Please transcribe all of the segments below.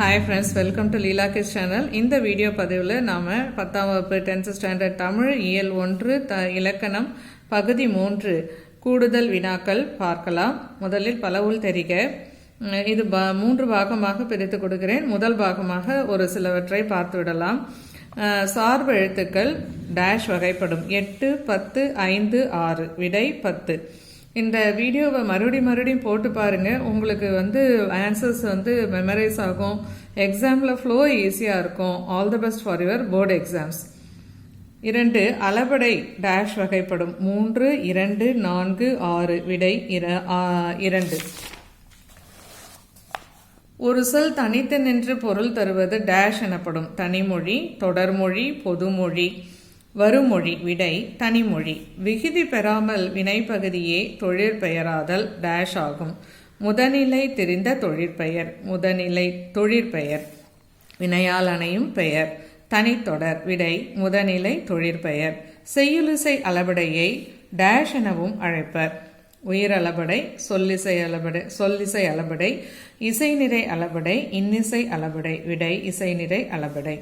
Hi friends welcome to Leela kiss channel இந்த video பதிவில் நாம் பத்தாம் வகுப்பு டென்த் ஸ்டாண்டர்ட் தமிழ் இயல் ஒன்று த இலக்கணம் பகுதி மூன்று கூடுதல் வினாக்கள் பார்க்கலாம். முதலில் பலவுள் தெரிக. இது பா மூன்று பாகமாக பிரித்து கொடுக்கிறேன். முதல் பாகமாக ஒரு சிலவற்றை பார்த்து விடலாம். சார்பு எழுத்துக்கள் டேஷ் வகைப்படும். எட்டு பத்து ஐந்து ஆறு விடை பத்து. இந்த வீடியோவை மறுபடியும் மறுபடியும் போட்டு பாருங்கள் உங்களுக்கு வந்து ஆன்சர்ஸ் வந்து மெமரைஸ் ஆகும். எக்ஸாமில் ஃப்ளோ ஈஸியாக இருக்கும். All the best for your board exams இரண்டு அளபடை டேஷ் வகைப்படும். மூன்று இரண்டு நான்கு ஆறு விடை இர இரண்டு. ஒரு சொல் தனித்து நின்று பொருள் தருவது டேஷ் எனப்படும். தனிமொழி தொடர்மொழி பொதுமொழி. வருமொழி விடை தனிமொழி. விகுதி பெறாமல் வினைப்பகுதியே தொழிற்பெயராதல் டேஷ் ஆகும். முதநிலை தெரிந்த தொழிற்பெயர் முதநிலை தொழிற்பெயர் வினையாளனையும் பெயர். தனித்தொடர் விடை முதநிலை தொழிற்பெயர் செய்யுளிசை அளபடையை டேஷ் எனவும் அழைப்பர். உயிரளபடை சொல்லிசை அளபடை சொல்லிசை அளபடை இசைநிறை அளபடை இன்னிசை அளபடை விடை இசைநிறை அளபடை.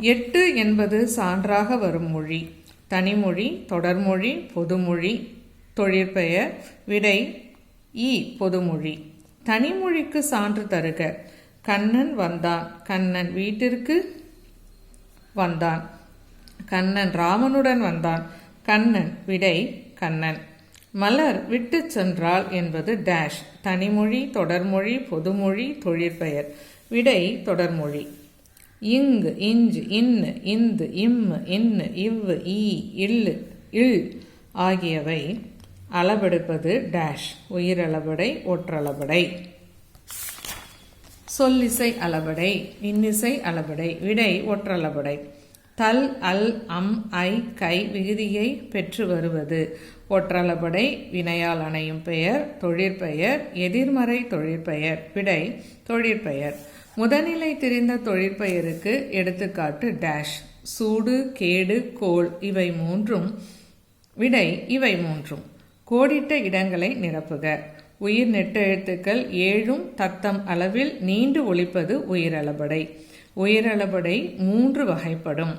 எட்டு என்பது சான்றாக வரும் மொழி. தனிமொழி தொடர்மொழி பொதுமொழி. தொழிற்பெயர் விடை இ பொதுமொழி. தனிமொழிக்கு சான்று தருக. கண்ணன் வந்தான். கண்ணன் வீட்டிற்கு வந்தான். கண்ணன் ராமனுடன் வந்தான். கண்ணன் விடை கண்ணன். மலர் விட்டு சென்றாள் என்பது டேஷ் தனிமொழி தொடர்மொழி பொதுமொழி தொழிற்பெயர் விடை தொடர்மொழி. இங்கு இஞ்சு இன்னு இந்து இம்மு இன்னு இவ்வு ஈ இல்லு இல் ஆகியவை அளவெடுப்பது டேஷ் உயிரளபடை ஒற்றளபடை சொல்லிசை அளபடை இன்னிசை அளபடை விடை ஒற்றளபடை தல் அல் அம் ஐ கை விகுதியை பெற்று வருவது. ஒற்றளபடை வினையால் அணையும் பெயர் தொழிற்பெயர் எதிர்மறை தொழிற்பெயர் விடை தொழிற்பெயர். முதநிலை தெரிந்த தொழிற்பெயருக்கு எடுத்துக்காட்டு டேஷ் சூடு கேடு கோள் இவை மூன்றும் விடை இவை மூன்றும். கோடிட்ட இடங்களை நிரப்புக. உயிர் நெட்டெழுத்துக்கள் ஏழும் தத்தம் அளவில் நீண்டு ஒழிப்பது உயிரளபடை. உயிரளபடை மூன்று வகைப்படும்.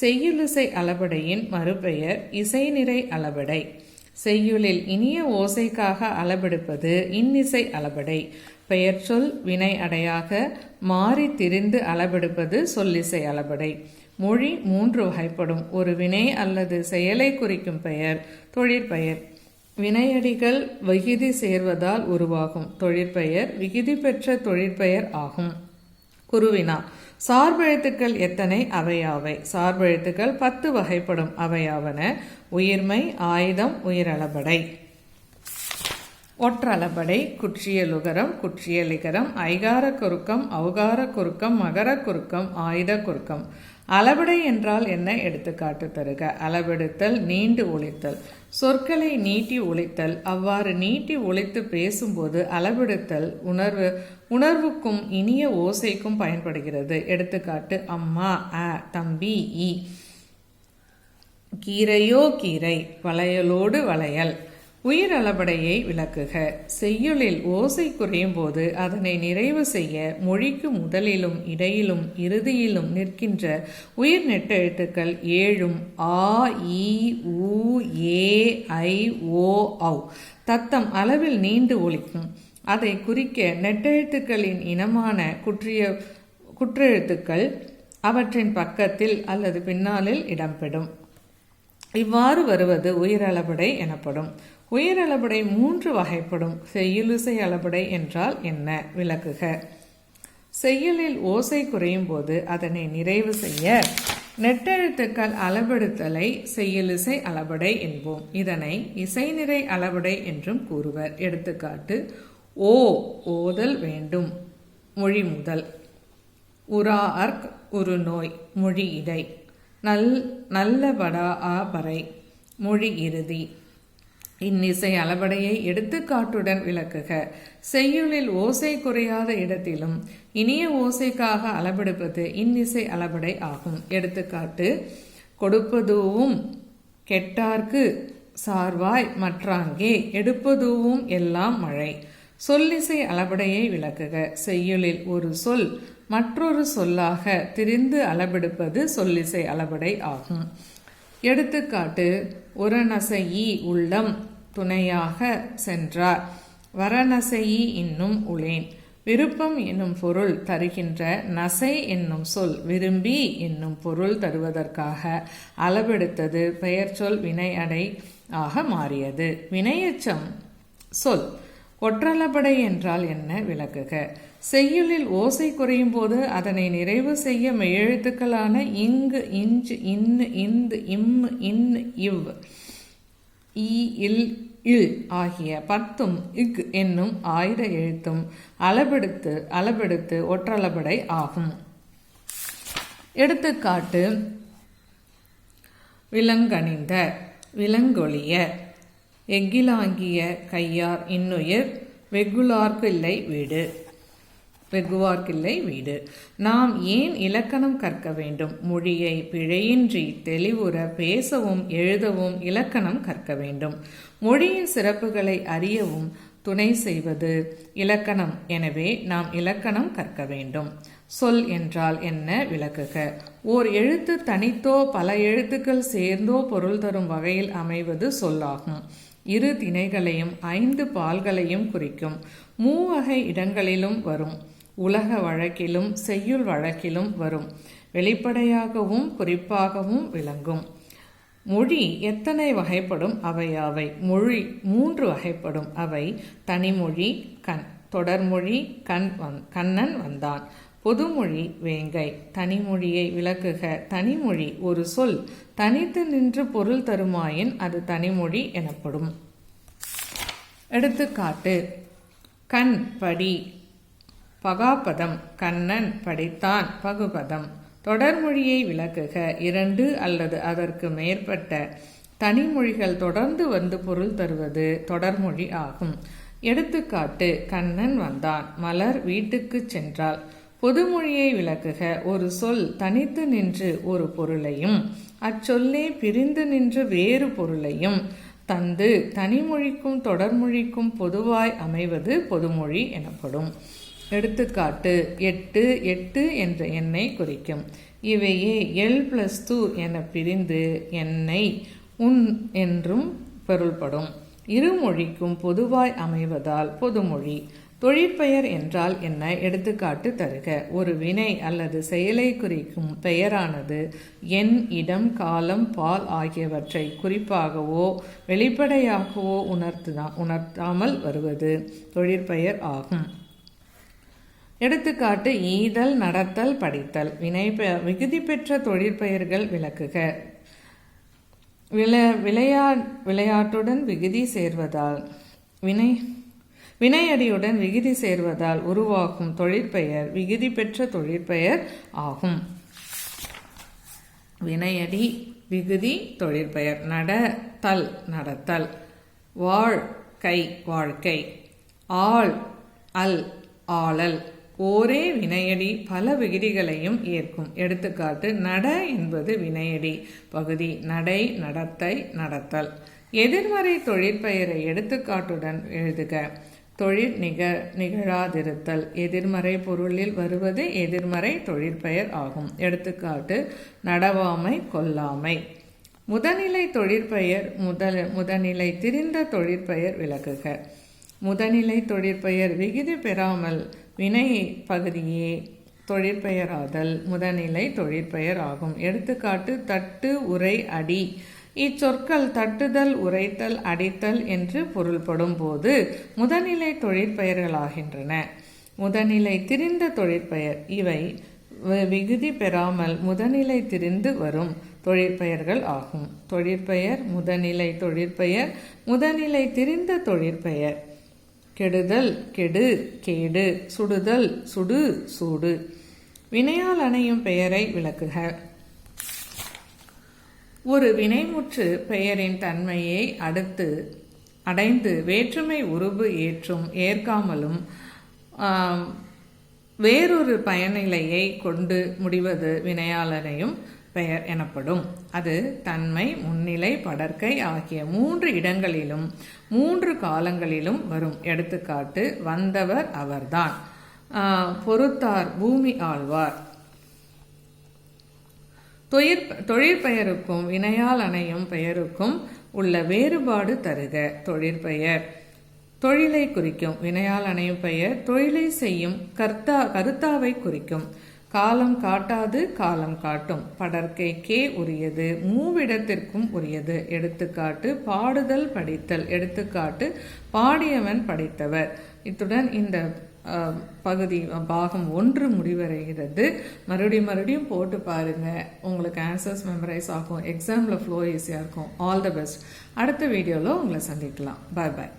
செய்யுளிசை அளபடையின் மறுபெயர் இசைநிறை அளபடை. செய்யுளில் இனிய ஓசைக்காக அளபெடுப்பது இன்னிசை அளபடை. பெயர் சொல் வினை அடையாக மாறி திரிந்து அளபெடுப்பது சொல்லிசை அளபடை. மொழி மூன்று வகைப்படும். ஒரு வினை அல்லது செயலை குறிக்கும் பெயர் தொழிற்பெயர் வினையடிகள் விகுதி சேர்வதால் உருவாகும். தொழிற்பெயர் விகுதி பெற்ற தொழிற்பெயர் ஆகும். குருவினா சார்பெழுத்துக்கள் எத்தனை? அவையாவை. சார்பெழுத்துக்கள் பத்து வகைப்படும். அவையாவன. உயிர்மை ஆயுதம் உயிரளபடை. ஒற்றளபடை குற்றியலுகரம் குற்றியலிகரம் ஐகார குறுக்கம் அவுகார குறுக்கம் மகர குறுக்கம் ஆயுத குறுக்கம். அளவிடை என்றால் என்ன? எடுத்துக்காட்டு தருக. அளவெடுத்தல் நீண்டு ஒழித்தல். சொற்களை நீட்டி ஒழித்தல். அவ்வாறு நீட்டி ஒழித்து பேசும்போது அளவெடுத்தல் உணர்வு உணர்வுக்கும் இனிய ஓசைக்கும் பயன்படுகிறது. எடுத்துக்காட்டு அம்மா அ தம்பி இ. கீரையோ கீரை வளையலோடு வளையல். உயிரளபடையை விளக்குக. செய்யுளில் ஓசை குறையும் போது அதனை நிறைவு செய்ய மொழிக்கு முதலிலும் இடையிலும் இறுதியிலும் நிற்கின்ற உயிர் நெட்டெழுத்துக்கள் ஏழும் ஆ இ உ ஏ ஐ ஓ ஔ. தத்தம் அளவில் நீண்டு ஒழிக்கும் அதை குறிக்க நெட்டெழுத்துக்களின் இனமான குற்றிய குற்றெழுத்துக்கள் அவற்றின் பக்கத்தில் அல்லது பின்னாளில் இடம்பெறும். இவ்வாறு வருவது உயிரளபடை எனப்படும். உயிரளபடை மூன்று வகைப்படும். செய்யுளிசை அளபடை என்றால் என்ன? விளக்குக. செய்யுளில் ஓசை குறையும் போது அதனை நிறைவு செய்ய நெட்டெழுத்துக்கள் அளபெடுத்தலை செய்யுளிசை அளபடை என்போம். இதனை இசைநிறை அளபடை என்றும் கூறுவர். எடுத்துக்காட்டு ஓ ஓதல் வேண்டும். மொழி முதல். உரா அர்க் ஒரு நோய். மொழி இடை. நல் நல்ல படா ஆ பறை. மொழி இறுதி. இன்னிசை அளபடையை எடுத்துக்காட்டுடன் விளக்குக. செய்யுளில் ஓசை குறையாத இடத்திலும் இனிய ஓசைக்காக அளபெடுப்பது இன்னிசை அளபடை ஆகும். எடுத்துக்காட்டு கொடுப்பதுவும் கெட்டார்க்கு சார்வாய் மற்றாங்கே எடுப்பதுவும் எல்லாம் மழை. சொல்லிசை அளபடையை விளக்குக. செய்யுளில் ஒரு சொல் மற்றொரு சொல்லாக திரிந்து அளபெடுப்பது சொல்லிசை அளபடை ஆகும். எடுத்துக்காட்டு உரநசையி உள்ளம் துணையாக சென்றார். வரநசையி இன்னும் உளேன். விருப்பம் என்னும் பொருள் தருகின்ற நசை என்னும் சொல் விரும்பி என்னும் பொருள் தருவதற்காக அளவெடுத்தது பெயர்ச்சொல் வினையடை ஆக மாறியது. வினையச்சம் சொல் ஒற்றளபடை என்றால் என்ன விளக்குக? செய்யுளில் ஓசை குறையும் போது அதனை நிறைவு செய்ய மெய்யெழுத்துக்களான இங்கு இஞ்சு இன்னு இந்து இம் இன் இவ் இ இல் இல் ஆகிய பத்தும் இக் என்னும் ஆயுத எழுத்தும் அளபெடுத்து அளபெடுத்து ஒற்றளபடை ஆகும். எடுத்துக்காட்டு. விலங்கணிந்த விலங்கொழிய. எங்கிலாங்கிய கையார் இன்னுயிர் வெகுலார்க்கில்லை வீடு. வெகுவார்கில்லை வீடு. நாம் ஏன் இலக்கணம் கற்க வேண்டும்? மொழியை பிழையின்றி தெளிவுற பேசவும் எழுதவும் இலக்கணம் கற்க வேண்டும். மொழியின் சிறப்புகளை அறியவும் துணை செய்வது இலக்கணம். எனவே நாம் இலக்கணம் கற்க வேண்டும். சொல் என்றால் என்ன விளக்குக. ஓர் எழுத்து தனித்தோ பல எழுத்துக்கள் சேர்ந்தோ பொருள் தரும் வகையில் அமைவது சொல்லாகும். இரு திணைகளையும் ஐந்து பால்களையும் குறிக்கும். மூவகை இடங்களிலும் வரும். உலக வழக்கிலும் செய்யுள் வழக்கிலும் வரும். வெளிப்படையாகவும் குறிப்பாகவும் விளங்கும். மொழி எத்தனை வகைப்படும்? அவையாவை மொழி மூன்று வகைப்படும். அவை தனிமொழி கண். தொடர்மொழி கண் வந் கண்ணன் வந்தான். பொதுமொழி வேங்கை. தனிமொழியை விளக்குக. தனிமொழி ஒரு சொல். தனித்து நின்று பொருள் தருமாயின் அது தனிமொழி எனப்படும். எடுத்துக்காட்டு. கண் படி. பகாபதம். கண்ணன் படித்தான் பகுபதம். தொடர்மொழியை விளக்குக. இரண்டு அல்லது அதற்கு மேற்பட்ட தனிமொழிகள் தொடர்ந்து வந்து பொருள் தருவது தொடர்மொழி ஆகும். எடுத்துக்காட்டு. கண்ணன் வந்தான். மலர் வீட்டுக்கு சென்றாள். பொதுமொழியை விளக்குக. ஒரு சொல் தனித்து நின்று ஒரு பொருளையும் அச்சொல்லே பிரிந்து நின்று வேறு பொருளையும். தந்து தனிமொழிக்கும் தொடர்மொழிக்கும் பொதுவாய் அமைவது பொதுமொழி எனப்படும். எடுத்துக்காட்டு எட்டு எட்டு என்ற எண்ணை குறிக்கும். இவையே எல் பிளஸ் டூ என பிரிந்து எண்ணை உன் என்றும் பொருள்படும். இருமொழிக்கும் பொதுவாய் அமைவதால் பொதுமொழி. தொழிற்பெயர் என்றால் என்ன? எடுத்துக்காட்டு தருக. ஒரு வினை அல்லது செயலை குறிக்கும் பெயரானது எண் இடம் காலம் பால் ஆகியவற்றை குறிப்பாகவோ வெளிப்படையாகவோ உணர்த்துதா உணர்த்தாமல் வருவது தொழிற்பெயர் ஆகும். எடுத்துக்காட்டு ஈதல் நடத்தல் படித்தல். வினை விகுதி பெற்ற தொழிற்பெயர்கள் விளக்குக. விளை விளையா விளையாட்டுடன் விகுதி சேர்வதால் வினை வினையடியுடன் விகுதி சேர்வதால் உருவாகும் தொழிற்பெயர் விகுதி பெற்ற தொழிற்பெயர் ஆகும். வினையடி விகுதி தொழிற்பெயர் நடத்தல். நடத்தல் வாழ்க்கை வாழ்க்கை. ஆள் அல் ஆளல். ஒரே வினையடி பல விகிதிகளையும் ஏற்கும். எடுத்துக்காட்டு நட என்பது வினையடி. பகுதி நடை நடத்தை நடத்தல். எதிர்மறை தொழிற்பெயரை எடுத்துக்காட்டுடன் எழுதுக. தொழில் நிக நிகழாதிருத்தல். எதிர்மறை பொருளில் வருவது எதிர்மறை தொழிற்பெயர் ஆகும். எடுத்துக்காட்டு நடவாமை கொல்லாமை. முதநிலை தொழிற்பெயர் முதல் முதநிலை திரிந்த தொழிற்பெயர் விளக்குக. முதநிலை தொழிற்பெயர் விகிதி பெறாமல் வினை பகுதியே தொழிற்பெயராதல் முதநிலை தொழிற்பெயர் ஆகும் எடுத்துக்காட்டு தட்டு உரை அடி. இச்சொற்கள் தட்டுதல் உரைத்தல் அடித்தல் என்று பொருள்படும் போது முதநிலை தொழிற்பெயர்களாகின்றன. முதநிலை திரிந்த தொழிற்பெயர். இவை விகுதி பெறாமல் முதநிலை திரிந்து வரும் தொழிற்பெயர்கள் ஆகும். தொழிற்பெயர் முதநிலை தொழிற்பெயர் முதநிலை திரிந்த தொழிற்பெயர். கெடுதல் கெடு கேடு சுடுதல் சுடு சூடு. வினையால் அணையும் பெயரை விளக்குக. ஒரு வினைமுற்று பெயரின் தன்மையை அடுத்து அடைந்து வேற்றுமை உருவு ஏற்றும் ஏற்காமலும் வேறொரு பயனிலையை கொண்டு முடிவது வினையாளனையும் பெயர் எனப்படும். அது தன்மை முன்னிலை படற்கை ஆகிய மூன்று இடங்களிலும் மூன்று காலங்களிலும் வரும். எடுத்துக்காட்டு வந்தவர் அவர்தான். பொறுத்தார் பூமி ஆழ்வார். தொழிற் தொழிற்பெயருக்கும் வினையால் அணையும் பெயருக்கும் உள்ள வேறுபாடு தருக. தொழிற்பெயர் தொழிலை குறிக்கும். வினையால் அணையும் பெயர் தொழிலை செய்யும் கர்த்தா கருத்தாவை குறிக்கும். காலம் காட்டாது காலம் காட்டும். படற்கைக்கே உரியது மூவிடத்திற்கும் உரியது. எடுத்துக்காட்டு பாடுதல் படித்தல். எடுத்துக்காட்டு பாடியவன் படித்தவர். இத்துடன் இந்த பகுதி பாகம் ஒன்று முடிவடைகிறது. மறுபடியும் மறுபடியும் போட்டு பாருங்க. உங்களுக்கு ஆன்சர்ஸ் மெமரைஸ் ஆகும். எக்ஸாமில் ஃப்ளோ ஈஸியாக இருக்கும். ஆல் த பெஸ்ட் அடுத்த வீடியோவில் உங்களை சந்திக்கலாம். பாய் பாய்